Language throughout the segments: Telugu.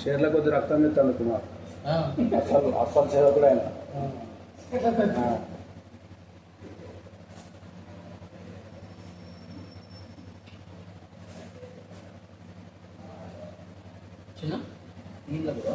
షేర్ల కొద్ది రక్తం ఎత్తాను కుమార్. అసలు అసలు సేవకుడు ఆయన. చిన్న? నీళ్ళ కూడా?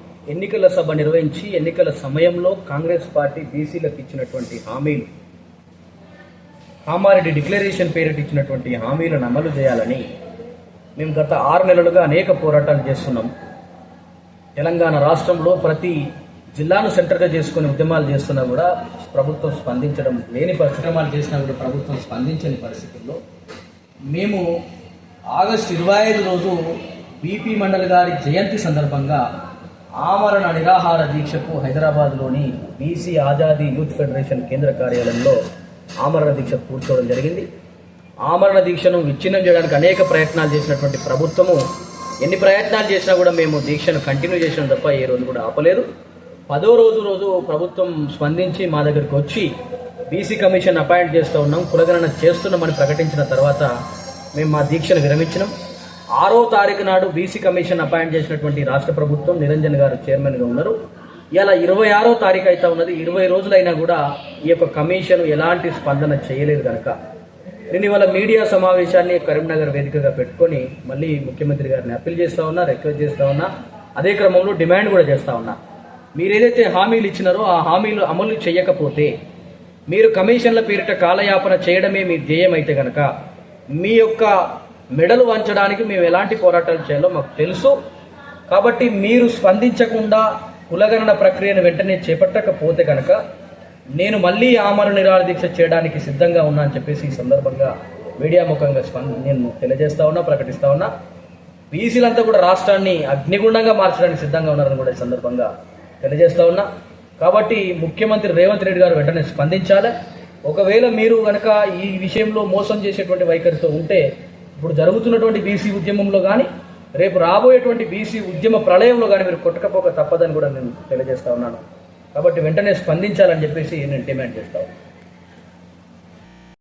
ఎన్నికల సభ నిర్వహించి ఎన్నికల సమయంలో కాంగ్రెస్ పార్టీ బీసీలకు ఇచ్చినటువంటి హామీలు. కామారెడ్డి డిక్లరేషన్ పేరిట ఇచ్చినటువంటి హామీలను అమలు చేయాలని మేము గత ఆరు నెలలుగా అనేక పోరాటాలు చేస్తున్నాం. తెలంగాణ రాష్ట్రంలో ప్రతి జిల్లాను సెంటర్గా చేసుకుని ఉద్యమాలు చేస్తున్నా కూడా ప్రభుత్వం స్పందించడం లేని పరిశ్రమలు చేసినా కూడా ప్రభుత్వం స్పందించని పరిస్థితుల్లో మేము ఆగస్టు ఇరవై ఐదు రోజు బీపీ మండల్ గారి జయంతి సందర్భంగా ఆమరణ నిరాహార దీక్షకు హైదరాబాద్లోని బీసీ ఆజాదీ యూత్ ఫెడరేషన్ కేంద్ర కార్యాలయంలో ఆమరణ దీక్ష కూర్చోవడం జరిగింది. ఆమరణ దీక్షను విచ్ఛిన్నం చేయడానికి అనేక ప్రయత్నాలు చేసినటువంటి ప్రభుత్వము ఎన్ని ప్రయత్నాలు చేసినా కూడా మేము దీక్షను కంటిన్యూ చేసినాం తప్ప ఏ రోజు కూడా ఆపలేదు. పదో రోజు రోజు ప్రభుత్వం స్పందించి మా దగ్గరికి వచ్చి బీసీ కమిషన్ అపాయింట్ చేస్తూ ఉన్నాం కులగణన చేస్తున్నామని ప్రకటించిన తర్వాత మేము మా దీక్షను విరమించినాం. ఆరో తారీఖు నాడు బీసీ కమిషన్ అపాయింట్ చేసినటువంటి రాష్ట్ర ప్రభుత్వం నిరంజన్ గారు చైర్మన్గా ఉన్నారు. ఇలా ఇరవై ఆరో తారీఖు అయితే ఉన్నది. ఇరవై రోజులైనా కూడా ఈ యొక్క కమిషన్ ఎలాంటి స్పందన చేయలేదు కనుక నేను ఇవాళ మీడియా సమావేశాన్ని కరీంనగర్ వేదికగా పెట్టుకొని మళ్ళీ ముఖ్యమంత్రి గారిని అప్పీల్ చేస్తూ ఉన్నా రిక్వెస్ట్ చేస్తూ ఉన్నా అదే క్రమంలో డిమాండ్ కూడా చేస్తా ఉన్నా. మీరు ఏదైతే హామీలు ఇచ్చినారో ఆ హామీలు అమలు చేయకపోతే మీరు కమిషన్ల పేరిట కాలయాపన చేయడమే మీ ధ్యేయం అయితే కనుక మీ యొక్క మెడలు వంచడానికి మేము ఎలాంటి పోరాటాలు చేయాలో మాకు తెలుసు. కాబట్టి మీరు స్పందించకుండా కులగణన ప్రక్రియను వెంటనే చేపట్టకపోతే కనుక నేను మళ్ళీ ఆమరణ నిరాహార దీక్ష చేయడానికి సిద్ధంగా ఉన్నా అని చెప్పేసి ఈ సందర్భంగా మీడియా ముఖంగా స్పంద నేను తెలియజేస్తా ఉన్నా ప్రకటిస్తా ఉన్నా. బీసీలంతా కూడా రాష్ట్రాన్ని అగ్నిగుండంగా మార్చడానికి సిద్ధంగా ఉన్నారని కూడా ఈ సందర్భంగా తెలియజేస్తా ఉన్నా. కాబట్టి ముఖ్యమంత్రి రేవంత్ రెడ్డి గారు వెంటనే స్పందించాలి. ఒకవేళ మీరు కనుక ఈ విషయంలో మోసం చేసేటువంటి వైఖరితో ఉంటే ఇప్పుడు జరుగుతున్నటువంటి బీసీ ఉద్యమంలో కానీ రేపు రాబోయేటువంటి బీసీ ఉద్యమ ప్రళయంలో కానీ మీరు కొట్టకపోక తప్పదని కూడా నేను తెలియజేస్తా ఉన్నాను. కాబట్టి వెంటనే స్పందించాలని చెప్పేసి నేను డిమాండ్ చేస్తాను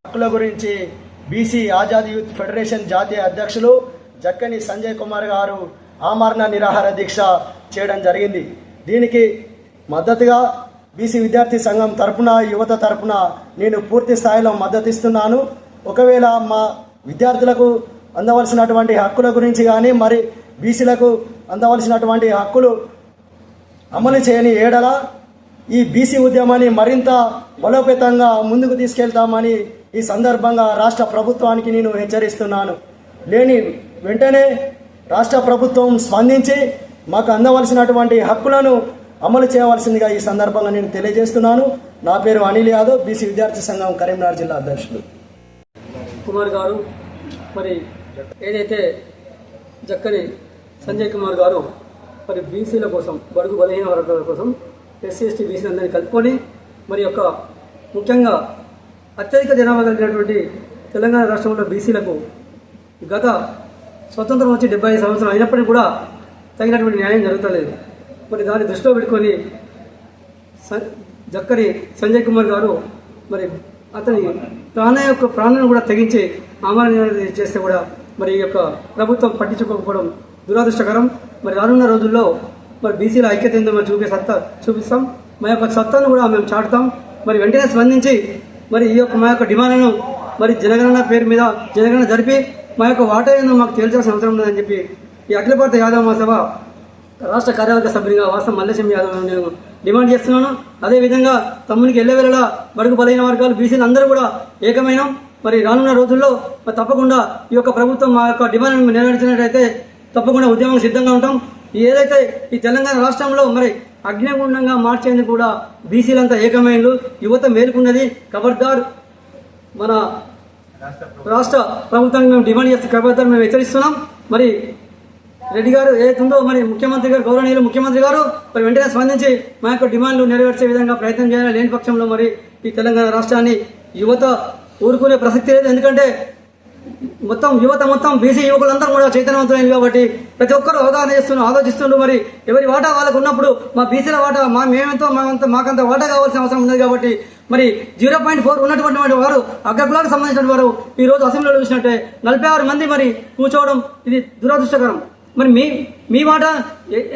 హక్కుల గురించి బీసీ ఆజాద్ యూత్ ఫెడరేషన్ జాతీయ అధ్యక్షులు జక్కని సంజయ్ కుమార్ గారు ఆమరణ నిరాహార దీక్ష చేయడం జరిగింది. దీనికి మద్దతుగా బీసీ విద్యార్థి సంఘం తరపున యువత తరపున నేను పూర్తి స్థాయిలో మద్దతిస్తున్నాను. ఒకవేళ మా విద్యార్థులకు అందవలసినటువంటి హక్కుల గురించి కానీ మరి బీసీలకు అందవలసినటువంటి హక్కులు అమలు చేయని ఏడల ఈ బీసీ ఉద్యమాన్ని మరింత బలోపేతంగా ముందుకు తీసుకెళ్తామని ఈ సందర్భంగా రాష్ట్ర ప్రభుత్వానికి నేను హెచ్చరిస్తున్నాను. లేని వెంటనే రాష్ట్ర ప్రభుత్వం స్పందించి మాకు అందవలసినటువంటి హక్కులను అమలు చేయవలసిందిగా ఈ సందర్భంగా నేను తెలియజేస్తున్నాను. నా పేరు అనిల్ యాదవ్ బీసీ విద్యార్థి సంఘం కరీంనగర్ జిల్లా అధ్యక్షుడు. కుమార్ గారు మరి ఏదైతే జక్కని సంజయ్ కుమార్ గారు మరి బీసీల కోసం బడుగు బలహీన వర్గాల కోసం ఎస్సీ ఎస్టీ బీసీ అందరినీ కలుపుకొని మరి యొక్క ముఖ్యంగా అత్యధిక జనాభా కలిగినటువంటి తెలంగాణ రాష్ట్రంలో బీసీలకు గత స్వతంత్రం వచ్చి డెబ్బై ఐదు సంవత్సరం అయినప్పటికీ కూడా తగినటువంటి న్యాయం జరుగుతలేదు. మరి దాన్ని దృష్టిలో పెట్టుకొని స- జక్కరి సంజయ్ కుమార్ గారు మరి అతని ప్రాణ యొక్క ప్రాణాన్ని కూడా తెగించి ఆమరణ చేస్తే కూడా మరి ఈ యొక్క ప్రభుత్వం పట్టించుకోకపోవడం దురదృష్టకరం. మరి రానున్న రోజుల్లో మరి బీసీల ఐక్యత ఏందో మేము చూపే సత్తా చూపిస్తాం. మా యొక్క సత్తాను కూడా మేము చాటుతాం. మరి వెంటనే స్పందించి మరి ఈ యొక్క మా యొక్క డిమాండ్లను మరి జనగణన పేరు మీద జనగణన జరిపి మా యొక్క వాటా మాకు తేల్చాల్సిన అవసరం ఉందని చెప్పి ఈ అఖిల భారత యాదవ మహాసభ రాష్ట్ర కార్యవర్గ సభ్యునిగా వాసం మల్లేశం యాదవ్ నేను డిమాండ్ చేస్తున్నాను. అదేవిధంగా తమ్మునికి ఎల్లవేళలా బడుగు బలైన వర్గాలు బీసీలు అందరూ కూడా ఏకమైన. మరి రానున్న రోజుల్లో తప్పకుండా ఈ యొక్క ప్రభుత్వం మా యొక్క డిమాండ్ నెరవేర్చినట్లయితే తప్పకుండా ఉద్యమం సిద్ధంగా ఉంటాం. ఏదైతే ఈ తెలంగాణ రాష్ట్రంలో మరి అగ్నిగుండంగా మార్చేందుకు కూడా బీసీలంతా ఏకమైనలు యువత మేలుకున్నది ఖబర్దార్ మన రాష్ట్ర ప్రభుత్వానికి మేము డిమాండ్ చేస్తే ఖబర్దార్ మేము హెచ్చరిస్తున్నాం. మరి రెడ్డి గారు ఏదైతుందో మరి ముఖ్యమంత్రి గారు గౌరవనీయులు ముఖ్యమంత్రి గారు మరి వెంటనే స్పందించి మా యొక్క డిమాండ్లు నెరవేర్చే విధంగా ప్రయత్నం చేయాలి లేని పక్షంలో మరి ఈ తెలంగాణ రాష్ట్రాన్ని యువత ఊరుకునే ప్రసక్తి లేదు. ఎందుకంటే మొత్తం యువత మొత్తం బీసీ యువకులందరూ కూడా చైతన్యవంతులైంది కాబట్టి ప్రతి ఒక్కరు అవగాహన చేస్తున్నారు ఆలోచిస్తుండ్రు. మరి ఎవరి వాటా వాళ్ళకు ఉన్నప్పుడు మా బీసీల వాటా మా మేమెంతో మాకంత మాకంత వాటా కావాల్సిన అవసరం ఉన్నది కాబట్టి మరి జీరో పాయింట్ ఫోర్ ఉన్నటువంటి వారు అగ్రకులాలకు సంబంధించిన వారు ఈ రోజు అసెంబ్లీలో చూసినట్టే నలభై ఆరు మంది మరి కూర్చోవడం ఇది దురదృష్టకరం. మరి మీ మీ మాట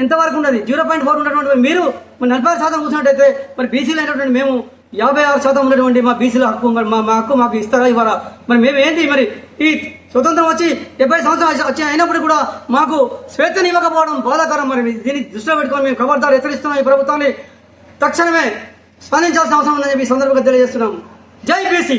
ఎంతవరకు ఉన్నది? జీరో పాయింట్ ఫోర్ ఉన్నటువంటి మీరు మరి నలభై ఆరు శాతం కూర్చున్నట్టయితే మరి బీసీలు అయినటువంటి మేము యాభై ఆరు శాతం ఉన్నటువంటి మా బీసీల హక్కు మరి మా మా హక్కు మాకు ఇస్తారా ఇవ్వరా? మరి మేము ఏంటి మరి? ఈ స్వతంత్రం వచ్చి డెబ్బై సంవత్సరాలు వచ్చి అయినప్పుడు కూడా మాకు స్వేచ్ఛను ఇవ్వకపోవడం బాధాకరం మరి. దీన్ని దృష్టిలో పెట్టుకొని మేము ఖబర్దారు హెచ్చరిస్తున్నాం ఈ ప్రభుత్వాన్ని. తక్షణమే స్పందించాల్సిన అవసరం ఉందని చెప్పి సందర్భంగా తెలియజేస్తున్నాం. జై బీసీ